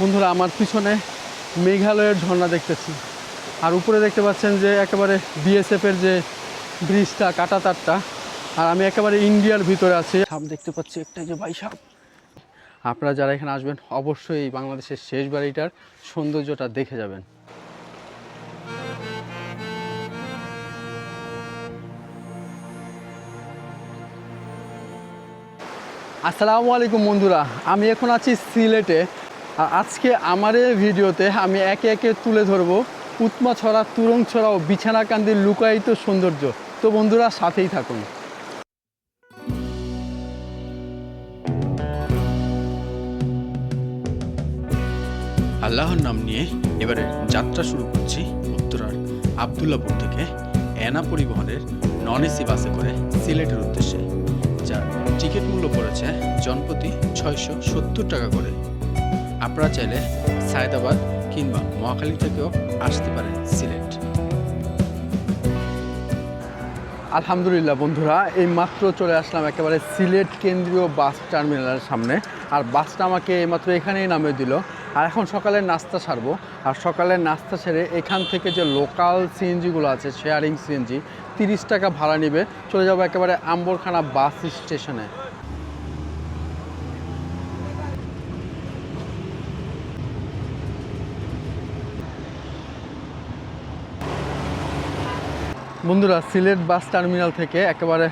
বন্ধুরা, আমার পিছনে মেঘালয়ের ঝর্ণা দেখতেছি। আর উপরে দেখতে পাচ্ছেন যে একেবারে বিএসএফের যে ব্রিজটা কাটা তারটা আর আমি একেবারে ইন্ডিয়ার ভিতরে আছি। সাপ দেখতে পাচ্ছি একটা যে ভাই সাপ আপনারা যারা এখানে আসবেন, অবশ্যই বাংলাদেশের শেষ বাড়িটার সৌন্দর্যটা দেখে যাবেন। আসসালামু আলাইকুম বন্ধুরা, আমি এখন আছি সিলেটে। আজকে আমার এই ভিডিওতে আমি একে একে তুলে ধরবো তুরং তুরংছড়া ও বিছানাকান্দির লুকায়িত সৌন্দর্য। তো বন্ধুরা, সাথেই থাকুন। আল্লাহর নাম নিয়ে এবারে যাত্রা শুরু করছি উত্তরার আবদুল্লাপুর থেকে এনা পরিবহনের নন এসি বাসে করে সিলেটের উদ্দেশ্যে। যার টিকিট মূল্য পড়েছে জনপ্রতি ছয়শো সত্তর টাকা করে। আপনারা চাইলে সায়দাবাদ কিংবা মহাখালী থেকেও আসতে পারেন সিলেট। আলহামদুলিল্লাহ বন্ধুরা, এই মাত্র চলে আসলাম একেবারে সিলেট কেন্দ্রীয় বাস টার্মিনালের সামনে। আর বাসটা আমাকে এইমাত্র এখানেই নামিয়ে দিল। আর এখন সকালের নাস্তা সারবো। আর সকালের নাস্তা সেরে এখান থেকে যে লোকাল সিএনজিগুলো আছে শেয়ারিং সিএনজি, তিরিশ টাকা ভাড়া নেবে। চলে যাব একেবারে আম্বরখানা বাস স্টেশনে। বন্ধুরা, সিলেট বাস টার্মিনাল থেকে একেবারে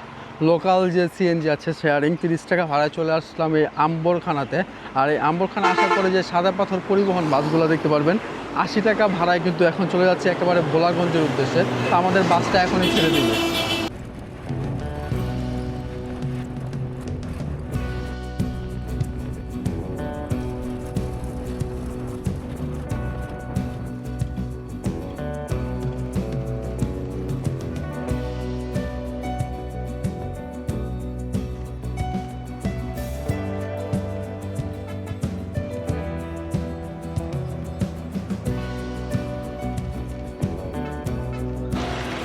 লোকাল যে সিএনজি আছে শেয়ারিং তিরিশ টাকা ভাড়ায় চলে আসলাম এই আম্বরখানাতে। আর এই আম্বরখানা আসার পরে যে সাদা পাথর পরিবহন বাসগুলো দেখতে পারবেন, আশি টাকা ভাড়ায় কিন্তু এখন চলে যাচ্ছে একেবারে ভোলাগঞ্জের উদ্দেশ্যে। তো আমাদের বাসটা এখনই ছেড়ে দিবে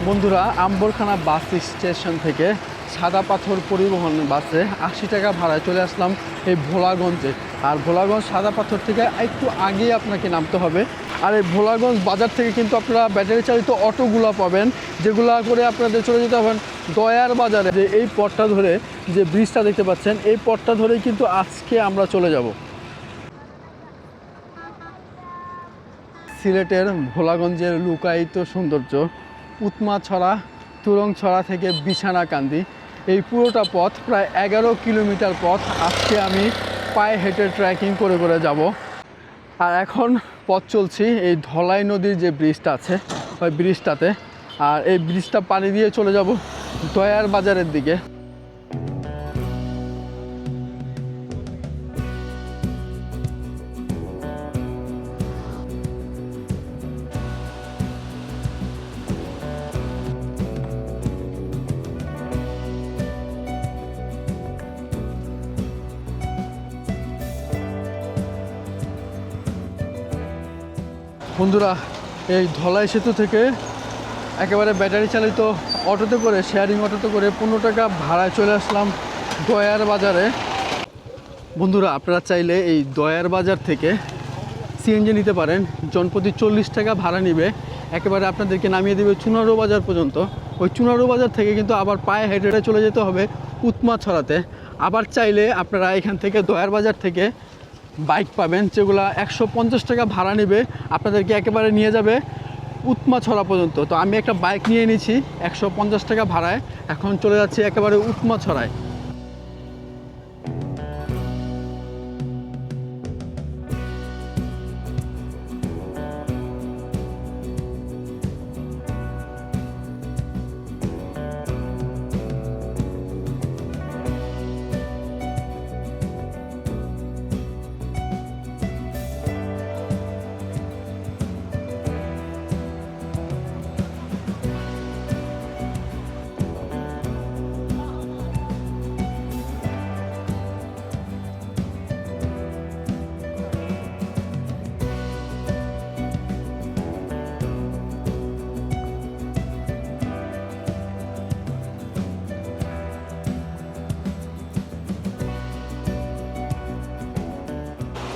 বন্ধুরা, আম্বরখানা বাস স্টেশন থেকে সাদা পাথর পরিবহন বাসে আশি টাকা ভাড়ায় চলে আসলাম এই ভোলাগঞ্জে। আর ভোলাগঞ্জ সাদা পাথর থেকে একটু আগেই আপনাকে নামতে হবে। আর এই ভোলাগঞ্জ বাজার থেকে কিন্তু আপনারা ব্যাটারি চালিত অটোগুলো পাবেন, যেগুলো করে আপনাদের চলে যেতে হবেন দয়ার বাজারে। যে এই পথটা ধরে যে ব্রিজটা দেখতে পাচ্ছেন, এই পথটা ধরেই কিন্তু আজকে আমরা চলে যাব। সিলেটের ভোলাগঞ্জের লুকায়িত সৌন্দর্য উৎমাছড়া তুরংছড়া থেকে বিছানাকান্দি এই পুরোটা পথ প্রায় এগারো কিলোমিটার পথ। আজকে আমি পায়ে হেঁটে ট্রেকিং করে করে যাব। আর এখন পথ চলছি এই ধলাই নদীর যে ব্রিজটা আছে, ওই ব্রিজটাতে। আর এই ব্রিজটা পানি দিয়ে চলে যাব দয়ার বাজারের দিকে। বন্ধুরা, এই ধলাই সেতু থেকে একেবারে ব্যাটারি চালিত অটোতে করে শেয়ারিং অটোতে করে পনেরো টাকা ভাড়ায় চলে আসলাম দয়ার বাজারে। বন্ধুরা, আপনারা চাইলে এই দয়ার বাজার থেকে সিএনজি নিতে পারেন। জনপ্রতি চল্লিশ টাকা ভাড়া নিবে। একেবারে আপনাদেরকে নামিয়ে দেবে চুনারো বাজার পর্যন্ত। ওই চুনারো বাজার থেকে কিন্তু আবার পায়ে হেঁটে চলে যেতে হবে উৎমা ছড়াতে। আবার চাইলে আপনারা এখান থেকে দয়ার বাজার থেকে বাইক পাবেন যেগুলো একশো পঞ্চাশ টাকা ভাড়া নেবে, আপনাদেরকে একেবারে নিয়ে যাবে উৎমা ছড়া পর্যন্ত। তো আমি একটা বাইক নিয়ে নিয়েছি একশো পঞ্চাশ টাকা ভাড়ায়, এখন চলে যাচ্ছি একেবারে উৎমা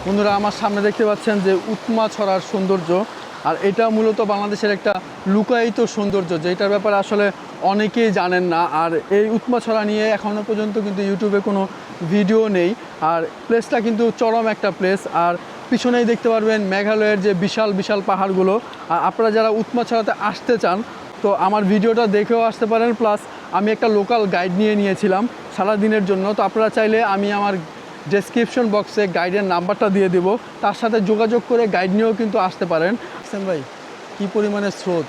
বন্ধুরা, আমার সামনে দেখতে পাচ্ছেন যে উৎমা ছড়ার সৌন্দর্য, আর এটা মূলত বাংলাদেশের একটা লুকায়িত সৌন্দর্য, যেটার ব্যাপারে আসলে অনেকেই জানেন না। আর এই উৎমা ছড়া নিয়ে এখনও পর্যন্ত কিন্তু ইউটিউবে কোনো ভিডিও নেই। আর প্লেসটা কিন্তু চরম একটা প্লেস আর পিছনেই দেখতে পারবেন মেঘালয়ের যে বিশাল বিশাল পাহাড়গুলো। আর আপনারা যারা উৎমা ছড়াতে আসতে চান, তো আমার ভিডিওটা দেখেও আসতে পারেন। প্লাস আমি একটা লোকাল গাইড নিয়ে নিয়েছিলাম সারা দিনের জন্য। তো আপনারা চাইলে আমি আমার ডেসক্রিপশন বক্সে গাইডের নাম্বারটা দিয়ে দেবো। তার সাথে যোগাযোগ করে গাইড নিয়েও কিন্তু আসতে পারেন। ভাই, কী পরিমাণে স্রোত?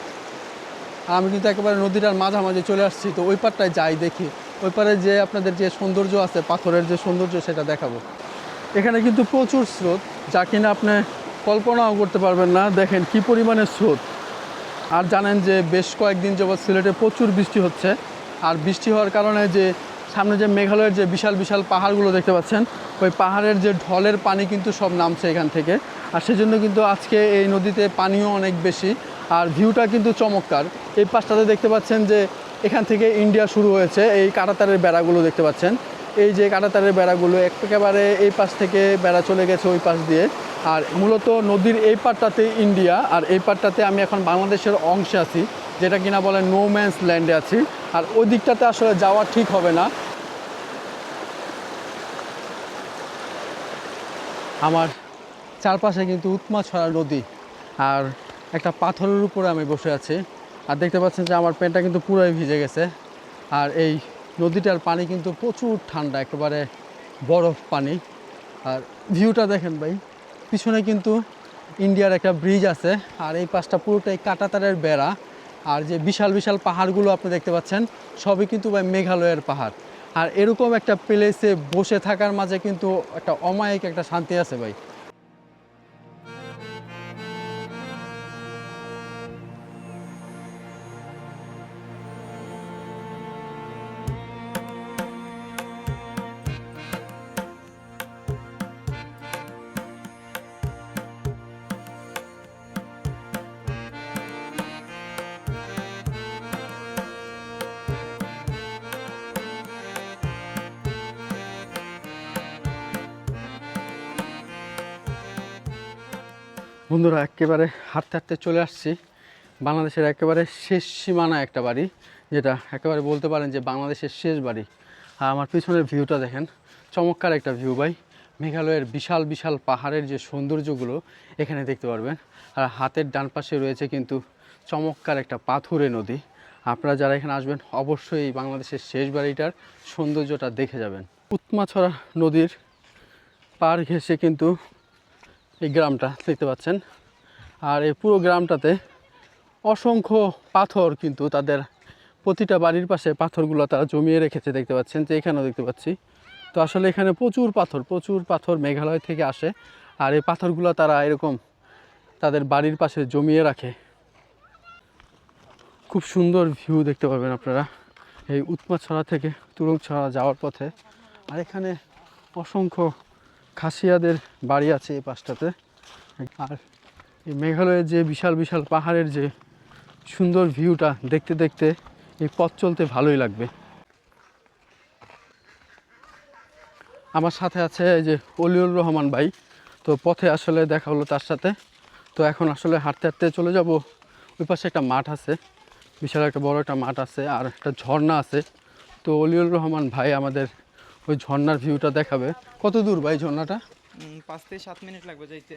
আমি কিন্তু একেবারে নদীটার মাঝামাঝি চলে আসছি, তো ওই পারটায় যাই দেখি। ওই পারে যে আপনাদের যে সৌন্দর্য আছে, পাথরের যে সৌন্দর্য, সেটা দেখাবো। এখানে কিন্তু প্রচুর স্রোত, যা কিনা আপনি কল্পনাও করতে পারবেন না। দেখেন কি পরিমাণে স্রোত। আর জানেন যে বেশ কয়েকদিন যাবৎ সিলেটে প্রচুর বৃষ্টি হচ্ছে। আর বৃষ্টি হওয়ার কারণে যে সামনে যে মেঘালয়ের যে বিশাল বিশাল পাহাড়গুলো দেখতে পাচ্ছেন, ওই পাহাড়ের যে ঢলের পানি কিন্তু সব নামছে এখান থেকে। আর সেজন্য কিন্তু আজকে এই নদীতে পানিও অনেক বেশি, আর ভিউটা কিন্তু চমৎকার। এই পাশটাতে দেখতে পাচ্ছেন যে এখান থেকে ইন্ডিয়া শুরু হয়েছে, এই কাটাতারের বেড়াগুলো দেখতে পাচ্ছেন। এই যে কাটাতারের বেড়াগুলো একেবারে এই পাশ থেকে বেড়া চলে গেছে ওই পাশ দিয়ে। আর মূলত নদীর এই পাটটাতে ইন্ডিয়া, আর এই পাটটাতে আমি এখন বাংলাদেশের অংশে আছি, যেটা কিনা বলে নো ম্যান্স ল্যান্ডে আছি। আর ওই দিকটাতে আসলে যাওয়া ঠিক হবে না। আমার চারপাশে কিন্তু উৎমা ছড়া নদী, আর একটা পাথরের উপরে আমি বসে আছি। আর দেখতে পাচ্ছেন যে আমার প্যান্টটা কিন্তু পুরোই ভিজে গেছে। আর এই নদীটার পানি কিন্তু প্রচুর ঠান্ডা, একেবারে বরফ পানি। আর ভিউটা দেখেন ভাই, পিছনে কিন্তু ইন্ডিয়ার একটা ব্রিজ আছে, আর এই পাশটা পুরোটাই কাটাতারের বেড়া। আর যে বিশাল বিশাল পাহাড়গুলো আপনি দেখতে পাচ্ছেন, সবই কিন্তু ভাই মেঘালয়ের পাহাড়। আর এরকম একটা প্লেসে বসে থাকার মাঝে কিন্তু একটা অমায়িক একটা শান্তি আছে ভাই। বন্ধুরা, একেবারে হাঁটতে হাঁটতে চলে আসছি। বাংলাদেশের একেবারে শেষ সীমানা একটা বাড়ি, যেটা একেবারে বলতে পারেন যে বাংলাদেশের শেষ বাড়ি। আর আমার পিছনের ভিউটা দেখেন, চমৎকার একটা ভিউ ভাই। মেঘালয়ের বিশাল বিশাল পাহাড়ের যে সৌন্দর্যগুলো এখানে দেখতে পারবেন। আর হাতের ডান পাশে রয়েছে কিন্তু চমৎকার একটা পাথুরে নদী। আপনারা যারা এখানে আসবেন, অবশ্যই এই বাংলাদেশের শেষ বাড়িটার সৌন্দর্যটা দেখে যাবেন। উৎমাছড়া নদীর পার ঘেঁষে কিন্তু এই গ্রামটা দেখতে পাচ্ছেন। আর এই পুরো গ্রামটাতে অসংখ্য পাথর কিন্তু তাদের প্রতিটা বাড়ির পাশে পাথরগুলো তারা জমিয়ে রেখেছে দেখতে পাচ্ছেন, যে এখানেও দেখতে পাচ্ছি। তো আসলে এখানে প্রচুর পাথর প্রচুর পাথর মেঘালয় থেকে আসে। আর এই পাথরগুলো তারা এরকম তাদের বাড়ির পাশে জমিয়ে রাখে। খুব সুন্দর ভিউ দেখতে পাবেন আপনারা। এই উৎমাছড়া থেকে তুরংছড়া যাওয়ার পথে। আর এখানে অসংখ্য খাসিয়াদের বাড়ি আছে এই পাশটাতে। আর এই মেঘালয়ের যে বিশাল বিশাল পাহাড়ের যে সুন্দর ভিউটা দেখতে দেখতে এই পথ চলতে ভালোই লাগবে। আমার সাথে আছে এই যে অলিউর রহমান ভাই। তো পথে আসলে দেখা হলো তার সাথে। তো এখন আসলে হাঁটতে হাঁটতে চলে যাব। ওই পাশে একটা মাঠ আছে। বিশাল একটা বড় একটা মাঠ আছে আর একটা ঝর্ণা আছে। তো অলিউর রহমান ভাই আমাদের ওই ঝর্ণার ভিউটা দেখাবে। কত দূর ভাই ঝর্ণাটা? পাঁচ থেকে সাত মিনিট লাগবে যাইতে।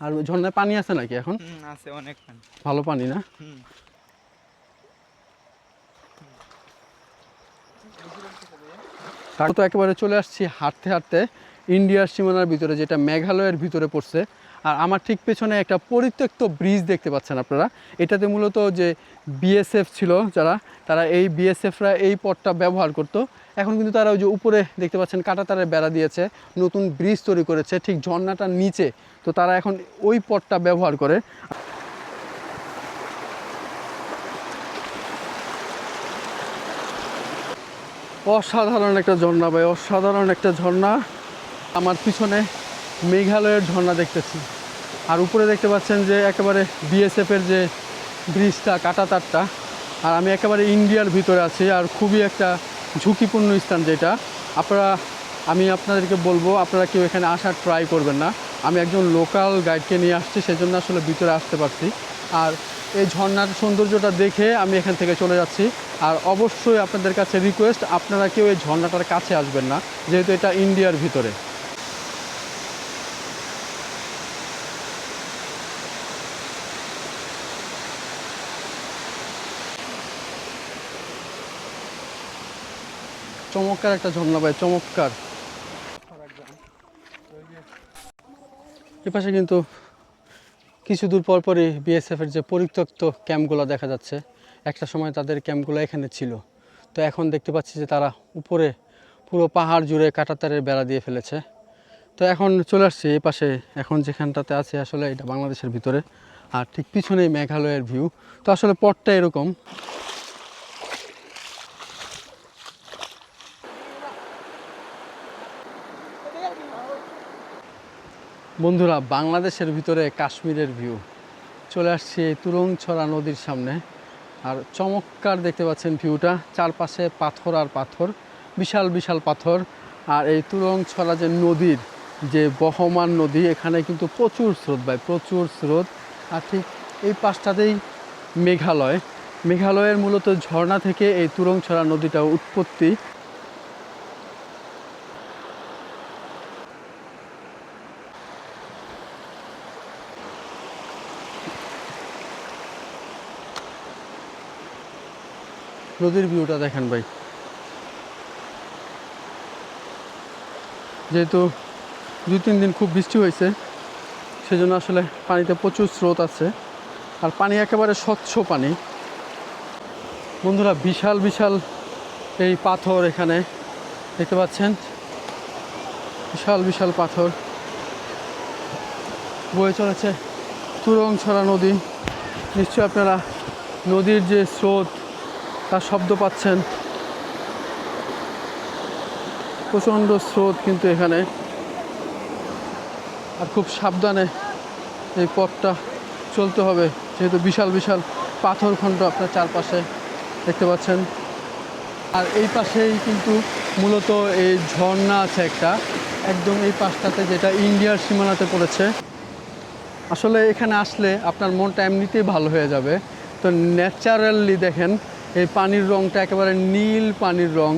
আর ওই ঝর্ণায় পানি আছে নাকি এখন? আছে অনেক পানি। ভালো পানি না? তারপর তো একেবারে চলে আসছি হাঁটতে হাঁটতে। ইন্ডিয়ার সীমানার ভিতরে যেটা মেঘালয়ের ভিতরে পড়ছে। আর আমার ঠিক পেছনে একটা পরিত্যক্ত ব্রিজ দেখতে পাচ্ছেন আপনারা। এটাতে মূলত যে বিএসএফ ছিল যারা, তারা এই বিএসএফরা এই পথটা ব্যবহার করত। এখন কিন্তু তারা ওই যে উপরে দেখতে পাচ্ছেন কাঁটাতারের বেড়া দিয়েছে, নতুন ব্রিজ তৈরি করেছে, ঠিক ঝর্ণাটার নিচে। তো তারা এখন ওই পথটা ব্যবহার করে। অসাধারণ একটা ঝর্ণা ভাই, অসাধারণ একটা ঝর্ণা। আমার পিছনে মেঘালয়ের ঝর্ণা দেখতেছি। আর উপরে দেখতে পাচ্ছেন যে একেবারে বিএসএফের যে ব্রিজটা কাটা তারটা আর আমি একেবারে ইন্ডিয়ার ভিতরে আছি, আর খুবই একটা ঝুঁকিপূর্ণ স্থান যেটা। আপনারা, আমি আপনাদেরকে বলব, আপনারা কেউ এখানে আসার ট্রাই করবেন না। আমি একজন লোকাল গাইডকে নিয়ে আসছি, সেজন্য আসলে ভিতরে আসতে পারছি। আর এই ঝর্ণার সৌন্দর্যটা দেখে আমি এখান থেকে চলে যাচ্ছি। আর অবশ্যই আপনাদের কাছে রিকোয়েস্ট আপনারা কেউ এই ঝর্ণাটার কাছে আসবেন না, যেহেতু এটা ইন্ডিয়ার ভিতরে। চমৎকার একটা ঝর্ণা ভাই, চমৎকার। এপাশে কিন্তু কিছু দূর পর পরই বিএসএফের যে পরিত্যক্ত ক্যাম্পগুলো দেখা যাচ্ছে, একটা সময় তাদের ক্যাম্পগুলো এখানে ছিল। তো এখন দেখতে পাচ্ছি যে তারা উপরে পুরো পাহাড় জুড়ে কাটাতারের বেড়া দিয়ে ফেলেছে। তো এখন চলে আসছি এই পাশে, এখন যেখানটাতে আছে আসলে এটা বাংলাদেশের ভিতরে। আর ঠিক পিছনেই মেঘালয়ের ভিউ তো আসলে পথটা এরকম বন্ধুরা, বাংলাদেশের ভিতরে কাশ্মীরের ভিউ চলে আসছি তুরংছড়া নদীর সামনে। আর চমৎকার দেখতে পাচ্ছেন ভিউটা চারপাশে পাথর আর পাথর, বিশাল বিশাল পাথর। আর এই তুরংছড়া যে নদীর যে বহমান নদী, এখানে কিন্তু প্রচুর স্রোত ভাই, প্রচুর স্রোত। আর ঠিক এই পাশটাতেই মেঘালয়। মেঘালয়ের মূলত ঝর্ণা থেকে এই তুরংছড়া নদীটা উৎপত্তি। নদীর ভিউটা দেখেন ভাই। যেহেতু দুই তিন দিন খুব বৃষ্টি হয়েছে, সেজন্য আসলে পানিতে প্রচুর স্রোত আছে। আর পানি একেবারে স্বচ্ছ পানি। বন্ধুরা, বিশাল বিশাল এই পাথর এখানে দেখতে পাচ্ছেন। বিশাল বিশাল পাথর। বয়ে চলেছে তুরংছড়া নদী। নিশ্চয়ই আপনারা নদীর যে স্রোত তার শব্দ পাচ্ছেন। প্রচণ্ড স্রোত কিন্তু এখানে। আর খুব সাবধানে এই পথটা চলতে হবে। যেহেতু বিশাল বিশাল পাথর খণ্ড আপনার চারপাশে দেখতে পাচ্ছেন। আর এই পাশেই কিন্তু মূলত এই ঝর্ণা আছে একটা। একদম এই পাশটাতে যেটা ইন্ডিয়ার সীমানাতে পড়েছে। আসলে এখানে আসলে আপনার মনটা এমনিতেই ভালো হয়ে যাবে। তো ন্যাচারালি দেখেন এই পানির রঙটা একেবারে নীল পানির রং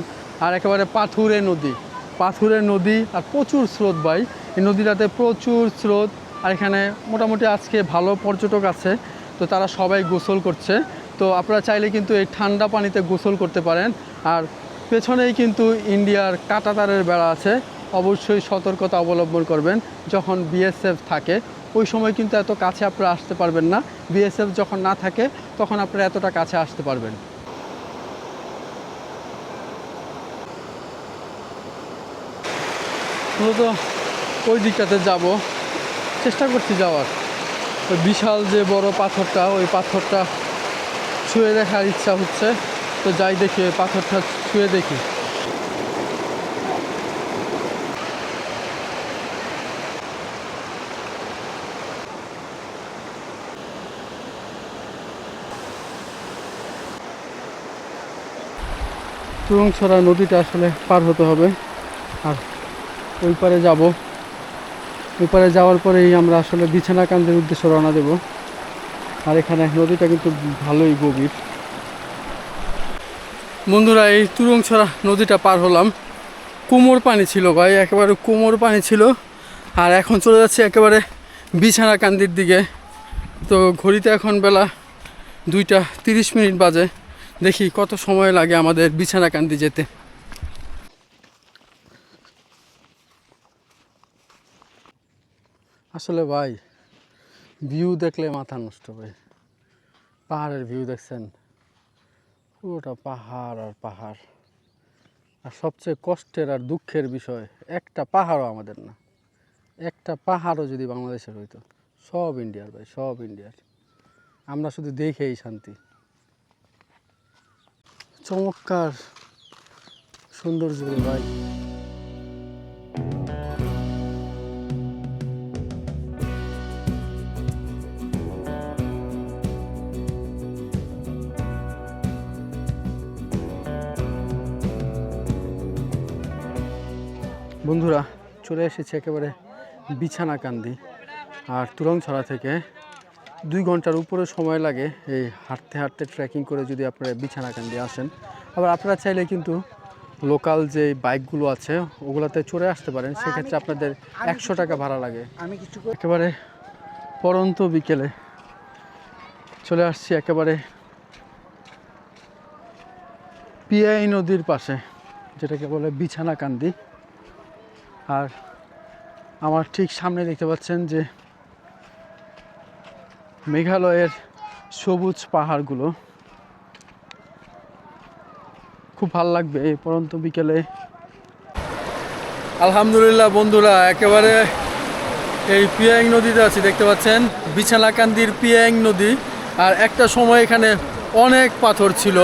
আর একেবারে পাথুরে নদী। পাথুরে নদী আর প্রচুর স্রোত ভাই। এই নদীটাতে প্রচুর স্রোত আর এখানে মোটামুটি আজকে ভালো পর্যটক আছে, তো তারা সবাই গোসল করছে। তো আপনারা চাইলে কিন্তু এই ঠান্ডা পানিতে গোসল করতে পারেন। আর পেছনেই কিন্তু ইন্ডিয়ার কাটাতারের বেড়া আছে, অবশ্যই সতর্কতা অবলম্বন করবেন যখন বিএসএফ থাকে। ওই সময় কিন্তু এত কাছে আপনারা আসতে পারবেন না। বিএসএফ যখন না থাকে, তখন আপনারা এতটা কাছে আসতে পারবেন। মূলত ওই দিকটাতে যাব। চেষ্টা করছি যাওয়ার। ওই বিশাল যে বড় পাথরটা, ওই পাথরটা ছুঁয়ে দেখার ইচ্ছা হচ্ছে। তো যাই দেখি, ওই পাথরটা ছুঁয়ে দেখি। তুরংছড়া নদীটা আসলে পার হতে হবে। আর ওই পারে যাব। ওই পারে যাওয়ার পরেই আমরা আসলে বিছানাকান্দের উদ্দেশ্যে রওনা দেব। আর এখানে নদীটা কিন্তু ভালোই গভীর। বন্ধুরা, এই তুরংছড়া নদীটা পার হলাম। কোমর পানি ছিল ভাই, একেবারে কোমর পানি ছিল। আর এখন চলে যাচ্ছে একেবারে বিছানাকান্দির দিকে। তো ঘড়িতে এখন বেলা দুইটা তিরিশ মিনিট বাজে। দেখি কত সময় লাগে আমাদের বিছানাকান্দি যেতে। আসলে ভাই ভিউ দেখলে মাথা নষ্ট ভাই। পাহাড়ের ভিউ দেখছেন? পুরোটা পাহাড় আর পাহাড়। আর সবচেয়ে কষ্টের আর দুঃখের বিষয়, একটা পাহাড়ও আমাদের না। একটা পাহাড়ও যদি বাংলাদেশের হইতো, সব ইন্ডিয়ার ভাই, সব ইন্ডিয়ার। আমরা শুধু দেখেই শান্তি। চমৎকার সৌন্দর্য ভাই। বন্ধুরা চলে এসেছি একেবারে বিছানাকান্দি আর তুরংছড়া থেকে। দুই ঘণ্টার উপরে সময় লাগে এই হাঁটতে হাঁটতে ট্রেকিং করে যদি আপনারা বিছানাকান্দি আসেন। আবার আপনারা চাইলে কিন্তু লোকাল যে বাইকগুলো আছে ওগুলাতে চড়ে আসতে পারেন। সেক্ষেত্রে আপনাদের একশো টাকা ভাড়া লাগে। আমি কিছু একেবারে পরন্ত বিকেলে চলে আসছি একেবারে পিয়াই নদীর পাশে যেটাকে বলে বিছানাকান্দি। আর আমার ঠিক সামনে দেখতে পাচ্ছেন যে মেঘালয়ের সবুজ পাহাড়গুলো। খুব ভালো লাগবে এই পরন্ত বিকেলে। আলহামদুলিল্লাহ বন্ধুরা, একেবারে এই পিয়াং নদীতে আছি, দেখতে পাচ্ছেন? বিছানাকান্দির পিয়াং নদী। আর একটা সময় এখানে অনেক পাথর ছিল,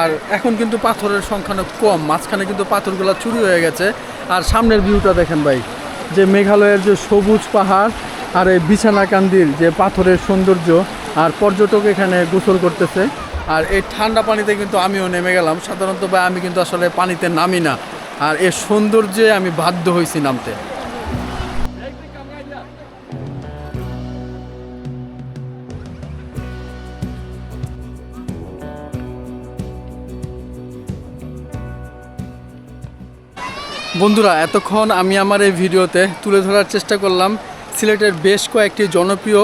আর এখন কিন্তু পাথরের সংখ্যা কম। মাঝখানে কিন্তু পাথরগুলো চুরি হয়ে গেছে। আর সামনের ভিউটা দেখেন ভাই, যে মেঘালয়ের যে সবুজ পাহাড় আর এই বিছানাকান্দির যে পাথরের সৌন্দর্য, আর পর্যটক এখানে গোসল করতেছে। আর এই ঠান্ডা পানিতে কিন্তু আমিও নেমে গেলাম। সাধারণত ভাই, আমি কিন্তু আসলে পানিতে নামি না। আর এর সৌন্দর্যে আমি বাধ্য হয়েছি নামতে। বন্ধুরা, এতক্ষণ আমি আমার এই ভিডিওতে তুলে ধরার চেষ্টা করলাম সিলেটের বেশ কয়েকটি জনপ্রিয়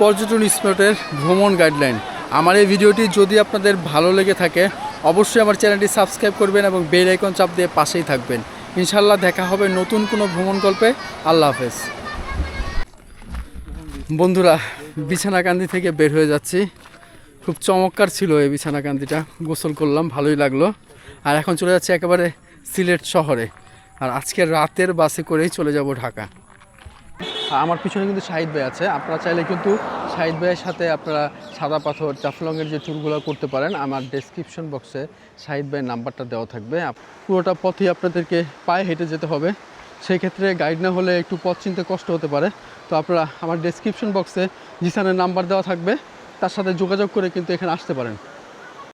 পর্যটন স্পটের ভ্রমণ গাইডলাইন। আমার এই ভিডিওটি যদি আপনাদের ভালো লেগে থাকে, অবশ্যই আমার চ্যানেলটি সাবস্ক্রাইব করবেন এবং বেল আইকন চাপ দিয়ে পাশেই থাকবেন। ইনশাল্লাহ দেখা হবে নতুন কোনো ভ্রমণ গল্পে। আল্লাহ হাফেজ। বন্ধুরা, বিছানাকান্দি থেকে বের হয়ে যাচ্ছি। খুব চমৎকার ছিল এই বিছানাকান্দিটা। গোসল করলাম, ভালোই লাগল। আর এখন চলে যাচ্ছে একেবারে সিলেট শহরে। আর আজকে রাতের বাসে করেই চলে যাব ঢাকা। আমার পিছনে কিন্তু শাহিদ ভাই আছে। আপনারা চাইলে কিন্তু শাহিদ ভাইয়ের সাথে আপনারা সাদা পাথর চাফলংয়ের যে ট্যুরগুলো করতে পারেন, আমার ডেসক্রিপশন বক্সে শাহিদ ভাইয়ের নাম্বারটা দেওয়া থাকবে। পুরোটা পথই আপনাদেরকে পায়ে হেঁটে যেতে হবে। সেই ক্ষেত্রে গাইড না হলে একটু পথ চিনতে কষ্ট হতে পারে। তো আপনারা আমার ডেসক্রিপশন বক্সে জিসানের নাম্বার দেওয়া থাকবে। তার সাথে যোগাযোগ করে কিন্তু এখানে আসতে পারেন।